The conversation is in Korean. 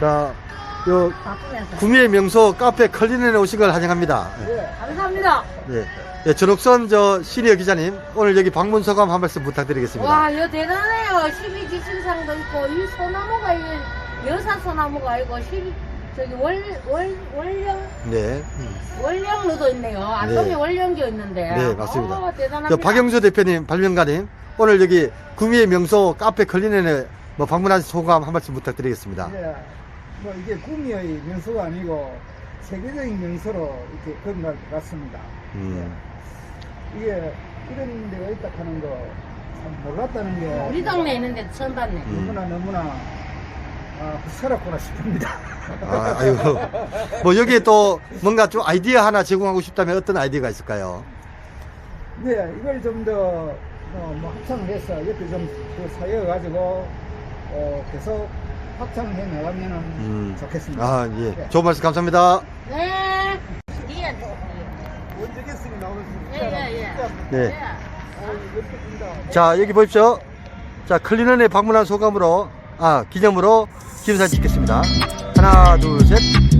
자, 요 바쁘면서. 구미의 명소 카페 클린에 오신 걸 환영합니다. 네. 감사합니다. 네. 예, 전옥선 저 시니어 기자님 오늘 여기 방문 소감 한 말씀 부탁드리겠습니다. 와, 이거 대단해요. 12지 신상도 있고, 이 소나무가, 이 여사 소나무가 아니고, 12, 저기 월, 월, 월령, 네. 음. 월령로도 있네요. 안동에 네. 월령교 있는데. 네, 맞습니다. 어, 대단합니다. 저 박영수 대표님, 발명가님 오늘 여기 구미의 명소 카페 클린에 뭐 방문하신 소감 한 말씀 부탁드리겠습니다. 예, 뭐 이게 구미의 명소가 아니고 세계적인 명소로 이렇게 거듭날 것 같습니다. 음. 예. 이게 이런 데가 있다 하는 거 참 몰랐다는 게 우리 동네에 있는데 처음 봤네. 음. 너무나 너무나 아, 살았구나 싶습니다. 아, 아유. 뭐 여기에 또 뭔가 좀 아이디어 하나 제공하고 싶다면 어떤 아이디어가 있을까요? 네, 이걸 좀더 어, 뭐 합창을 해서 옆에 좀그 사여가지고 어, 계속 확장을 해 나가면 음. 좋겠습니다. 아, 예. 좋은 말씀 감사합니다. 네. 예, 원적했으니 나오는 예, 예, 예. 네. 자, 여기 보십시오. 자, 클리넌에 방문한 소감으로, 아, 기념으로 기념사진 찍겠습니다. 하나, 둘, 셋.